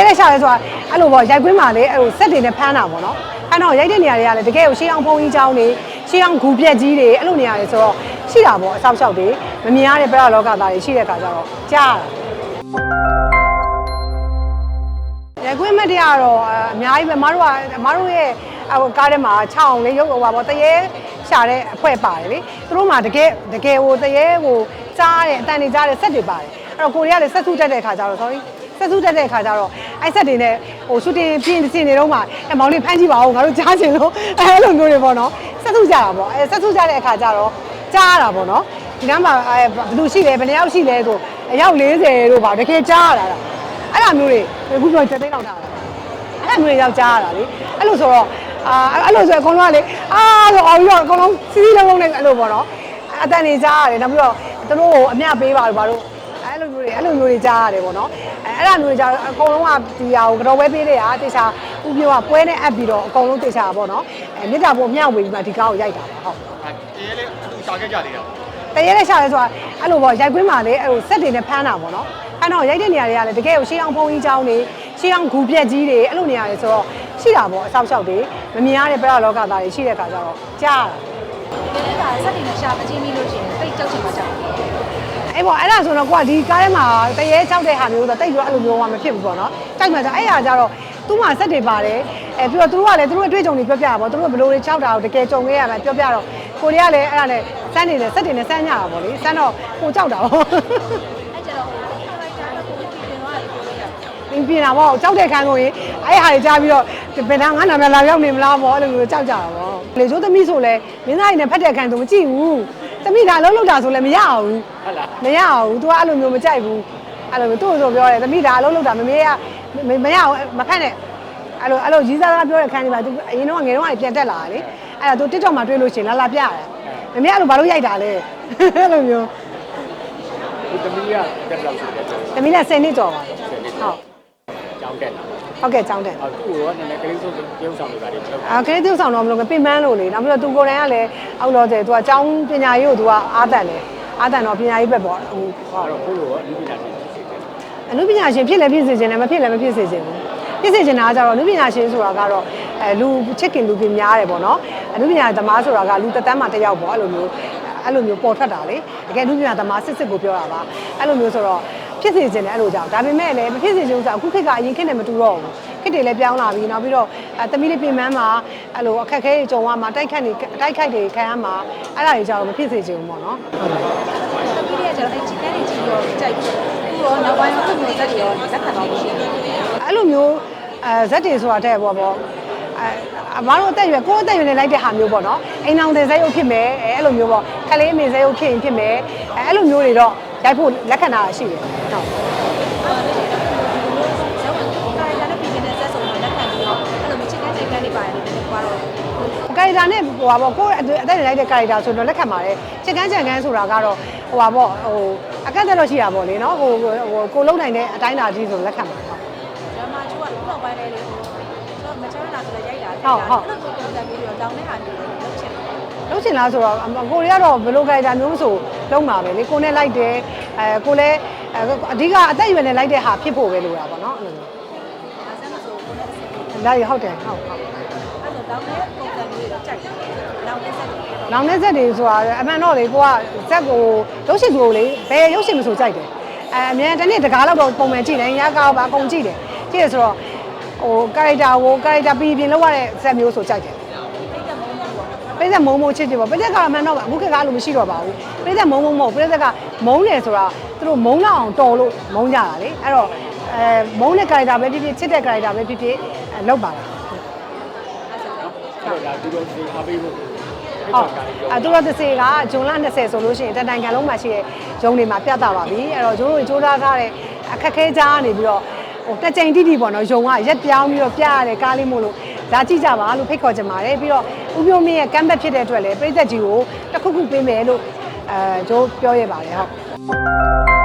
ရဲတဲ့ရှာလဲဆိုတာအဲ့လိုပေါ့ရိုက်ကွင်းမှာလေအဲ့လိုစက်တွေနဲ့ဖမ်းတာပေါ့နော်ဖမ်းတော့ရိုက်တဲ့နေရာတွေကလည်းတကယ်ကိုရှေးအောင်ဖုံးကြီးချောင်းတွေရှေးအောင်ဂူပြက်ကြီးတွေအဲ့လိုနေရာတွေဆိုတော့ရှိတာပေါ့အဆောက်အအုံတွေမမြင်ရတဲ့ပရလောကသားတွေရှိတဲ့ခါကျတော့ကြားရတာရိုက်ကွင်းမတ်တရားတော့အများကြီးပဲမတို့ကအမတို့ရဲ့ဟိုကားထဲမှာ6အောင်လေးရုပ်ဟိုပါပေါ့တရေရှာတဲ့အဖွဲပါတယ်လေသူတို့မှာတကယ်တကယ်ဟိုတရေဟိုကြားတဲ့အတန်တွေကြားတဲ့ဆက်တွေပါတယ်အဲ့တော့ကိုရီးယားလည်းဆက်စုတက်တဲ့ခါကျတော့ sorry ဆက်စုတက်တဲ့ခါကျတော့အဲ့ဆက်တွေနဲ့ဟိုရှူတင်ပြင်းစင်နေတော့မှအဲမောင်လေးဖမ်းကြည့်ပါဦးငါတို့ကြားချင်လို့အဲလိုမျိုးတွေပေါ့နော်ဆက်စုကြတာပေါ့အဲဆက်စုကြတဲ့အခါကျတော့ကြားရတာပေါ့နော်ဒီနားမှာအဲဘယ်သူရှိလဲဘယ်နှယောက်ရှိလဲဆိုအယောက်40တို့ပါတကယ်ကြားရတာလားအဲ့လိုမျိုးတွေအခုပြောချက်သိန်းလောက်တာလားအဲ့လိုမျိုးတွေရောက်ကြားရတာလေအဲ့လိုဆိုတော့အာအဲ့လိုဆိုအကုန်လုံးကလေအာဆိုအောင်ပြီးတော့အကုန်လုံးစီးစီးလုံးလုံးနဲ့အဲ့လိုပေါ့နော်အတန်နေကြားရတယ်နောက်ပြီးတော့သူတို့ကိုအမျှပေးပါလို့ပါလို့အဲ့လိုမျိုးတွေအဲ့လိုမျိုးတွေကြားရတယ်ပေါ့နော် အဲအဲ့လိုမျိုးတွေကြားအကုန်လုံးကဒီဟာကိုကတော့ဝဲပေးတဲ့ဟာတေချာဥပြောကပွဲနဲ့အပ်ပြီးတော့အကုန်လုံးတေချာပေါ့နော်အဲမြစ်တာပေါ်မျှဝေပြီးမှဒီကားကိုရိုက်တာပါဟုတ်အဲလေးအတူရှာခဲ့ကြသေးတာတရေတဲ့ရှာလဲဆိုတာအဲ့လိုပေါ့ရိုက်ကွင်းမှာလေအဲ့လိုစက်တွေနဲ့ဖမ်းတာပေါ့နော်ဖမ်းတော့ရိုက်တဲ့နေရာတွေကလည်းတကယ်ကိုရှေးအောင်ဖုံးကြီးချောင်းတွေရှေးအောင်ဂူပြက်ကြီးတွေအဲ့လိုနေရာတွေဆိုတော့ရှိတာပေါ့အဆောက်အအုံတွေမမြင်ရတဲ့ပရလောကသားတွေရှိတဲ့ခါကျတော့ကြားရတာဒီနေ့ကစက်တင်နဲ့ရှာမကြည့်မိလို့ရှိရင်ပိတ်ကြောက်ချင်မှကြောက်တယ် အဲ့ပေါ့အဲ့ဒါဆိုတော့ကိုကဒီကားထဲမှာတရေချောက်တဲ့ဟာမျိုးဆိုတော့တိတ်ပြီးအဲ့လိုမျိုးကမဖြစ်ဘူးပေါ့နော်တိုက်မှဆိုအဲ့ဟာကြတော့သူ့မှာစက်တွေပါတယ်အဲပြီးတော့သူတို့ကလည်းသူတို့အတွေ့အကြုံတွေပြောပြတာပေါ့သူတို့ကဘယ်လိုတွေချောက်တာကိုတကယ်ကြုံခဲ့ရမှာပြောပြတော့ကိုရီးယားလည်းအဲ့ဒါနဲ့စမ်းနေတယ်စက်တွေနဲ့စမ်းကြတာပေါ့လေစမ်းတော့ကိုကြောက်တာပေါ့အဲ့ကျတော့ဟိုခရိုက်တာတော့ကိုပြင်သွားတယ်ကိုလို့ရတယ်။ပြင်ပြင်တာပေါ့ကြောက်တဲ့ခန်းကိုရင်အဲ့ဟာတွေကြားပြီးတော့ဘယ်တော့ငါနာမည်လာရောက်နေမလားပေါ့အဲ့လိုမျိုးကြောက်ကြတာပေါ့။လေကျိုးသမီးဆိုလဲမင်းသားကြီးနဲ့ဖတ်တဲ့ခန်းသူမကြည့်ဘူး။ သမီးဒါလုံးလုံးတာဆိုလဲမရအောင်ဘူး ဟုတ်လား ။မရအောင်ဘူး။ तू ကအဲ့လိုမျိုးမကြိုက်ဘူး။အဲ့လိုမျိုးသူ့ဆိုပြောတယ်သမီးဒါလုံးလုံးတာမမေးကမမရအောင်မခန့်နဲ့အဲ့လိုအဲ့လိုကြီးစားသားပြောတဲ့ခန်းဒီမှာ तू အရင်တော့ငယ်တော့ကပြန်တက်လာတာလေ။အဲ့ဒါ तू TikTok မှာတွေ့လို့ရှိရင်လာလာပြတယ်။မမေအဲ့လိုဘာလို့ရိုက်တာလဲ။အဲ့လိုမျိုး ဒီသမီးကတက်လောက်ရှိတယ် သမီးလည်း10နှစ်ကျော်ပါဟုတ် ကျောင်းတက်တာ ဟုတ်ကဲ့ကြောင်းတယ်အော်သူ့ကိုကနည်းနည်းကလေးစုပ်ပြုံးဆောင်နေတာတွေမလုပ်အာခရီးသူဆောင်တော့မလို့ငါပြင်ပန်းလို့လေနောက်ပြီးတော့သူကိုယ်တိုင်ကလည်းအောက်လို့တဲ့သူကကျောင်းပညာရေးကိုသူကအားတန်တယ်အားတန်တော့ပညာရေးဘက်ပေါ့ဟိုဘူးအဲ့တော့ကိုလိုကလူပညာရှင်ဖြစ်တယ်အနုပညာရှင်ဖြစ်လည်းဖြစ်စေချင်တယ်မဖြစ်လည်းမဖြစ်စေချင်ဘူးဖြစ်စေချင်တာကကြတော့အနုပညာရှင်ဆိုတာကတော့အဲလူချစ်ခင်လူပြင်များတယ်ပေါ့နော်အနုပညာသမားဆိုတာကလူတစ်တန်းမှတစ်ယောက်ပေါ့အဲ့လိုမျိုးအဲ့လိုမျိုးပေါ်ထွက်တာလေတကယ်အနုပညာသမားစစ်စစ်ကိုပြောတာပါအဲ့လိုမျိုးဆိုတော့ ဖြစ်စေချင်တယ်အဲ့လိုကြောင့်ဒါပေမဲ့လည်းမဖြစ်စေချင်ဘူးဆိုတော့အခုခေတ်ကအရင်ခေတ်နဲ့မတူတော့ဘူးခေတ်တွေလည်းပြောင်းလာပြီနောက်ပြီးတော့အဲသမီးလေးပြင်ပန်းမှာအဲ့လိုအခက်အခဲတွေကြုံရမှာတိုက်ခတ်နေတိုက်ခိုက်တွေခံရမှာအဲ့ဒါတွေကြောင့်မဖြစ်စေချင်ဘူးပေါ့နော်သမီးတွေကကျတော့အဲ့ချစ်တဲ့နေကြည့်ရောကြိုက်ဘူးခုတော့နောက်ပိုင်းတော့သူ့မျိုးဇက်တွေရောလက်ခံတော့မရှိဘူးအဲ့လိုမျိုးအဲဇက်တွေဆိုတာတဲ့ပေါ့ပေါ့အဲအမတို့အသက်အရွယ်ကိုယ့်အသက်အရွယ်နဲ့လိုက်တဲ့ဟာမျိုးပေါ့နော်အိမ်အောင်တဲ့ဇက်ရုပ်ဖြစ်မယ်အဲအဲ့လိုမျိုးပေါ့ခလေးအမေဇက်ရုပ်ဖြစ်ရင်ဖြစ်မယ်အဲအဲ့လိုမျိုးတွေတော့ ရိုက်ဖို့လက်ခံတာရှိတယ်ဟုတ်ဇက်ဝင်ခရိုက်တာနဲ့ပြင်နေတဲ့ဇက်ဆိုတော့လက်ခံပြီးတော့အဲ့လိုမျိုးချစ်တဲ့စိတ်ကန်းတွေပါတယ်လည်းကွာတော့ကာရီတာနဲ့ဟိုပါပေါ့ကိုယ့်အသက်အသက်လိုက်တဲ့ကာရီတာဆိုတော့လက်ခံပါတယ်ချစ်ကန်းချန်ကန်းဆိုတာကတော့ဟိုပါပေါ့ဟိုအကန့်အသတ်တော့ရှိတာပေါ့လေနော်ဟိုဟိုကိုလုံးနိုင်တဲ့အတိုင်းတာကြီးဆိုလက်ခံပါဟုတ်ဓမ္မချိုးကနောက်ပိုင်းလေးလေးဆိုတော့မချမ်းသာဆိုလည်းရိုက်တာအဲ့လိုမျိုးပုံစံမျိုးရောတောင်းတဲ့ဟာမျိုးလည်းလုပ်ချင်တယ်လုံးချင်လားဆိုတော့အမကိုရီးယားတော့ဘယ်လိုကာရီတာမျိုးမဆို လုံးပါပဲလေကိုနဲ့လိုက်တယ်အဲကိုလည်းအဲအဓိကအသက်အရွယ်နဲ့လိုက်တဲ့ဟာဖြစ်ဖို့ပဲလိုတာပေါ့နော်အဲ့လိုမျိုးဒါစမ်းမဆိုကိုလည်းအဆင်ပြေဒါရဟုတ်တယ်ဟုတ်ဟုတ်အဲ့တော့တောင်းတဲ့ပုံစံမျိုးရောကြိုက်တယ်တောင်းတဲ့စက်တွေရောလောင်တဲ့ဇက်တွေဆိုတာအမှန်တော့လေကိုကဇက်ကိုရုပ်ရှင်သူကိုလေဘယ်ရုပ်ရှင်မဆိုကြိုက်တယ်အဲအမြန်တစ်နေ့တကားလောက်တော့ပုံမှန်ကြည့်တယ်ရကားပါအကုန်ကြည့်တယ်ကြည့်ရဆိုတော့ဟိုကာရိုက်တာကိုကာရိုက်တာပြင်ပြင်လောက်ရတဲ့ဇက်မျိုးဆိုကြိုက်တယ်တိတ်ကမုန်းဘူး ပေါ့ပြိဿမုံမုံချစ်ချစ်ပေါ့ပြိဿကအမှန်တော့အခုခေတ်ကအဲ့လိုမရှိတော့ပါဘူးပြိဿမုံမုံမဟုတ်ပြိဿကမုံတယ်ဆိုတာသူတို့မုံလောက်အောင်တော်လို့မုံကြတာလေအဲ့တော့အဲမုံတဲ့ကာရိုက်တာပဲဖြစ်ဖြစ်ချစ်တဲ့ကာရိုက်တာပဲဖြစ်ဖြစ်အဲလောက်ပါလားအဲ့တော့ဒါသူတို့ဒီအားပေးဖို့ဟုတ်အဲသူတို့တစ်စေကဂျွန်လ20ဆိုလို့ရှိရင်တတိုင်းကန်လုံးမှာရှိတဲ့ဂျုံတွေမှာပြသပါပြီအဲ့တော့ဂျိုးတို့စူးစမ်းထားတဲ့အခက်ခဲကြားနေပြီးတော့ဟိုတစ်ချိန်တိတိပေါ့နော်ဂျုံကရက်ပြောင်းပြီးတော့ပြရတဲ့ကားလေးမို့လို့ဒါကြည့်ကြပါလို့ဖိတ်ခေါ်ချင်ပါတယ်ပြီးတော့ ဦးပြိုးမင်းရဲ့ကမ်ဘက်ဖြစ်တဲ့အတွက်လည်းပြည်သက်ကြီးကိုတစ်ခုခုပေးမယ်လို့အဲဂျိုးပြောရပါတယ်ဟုတ်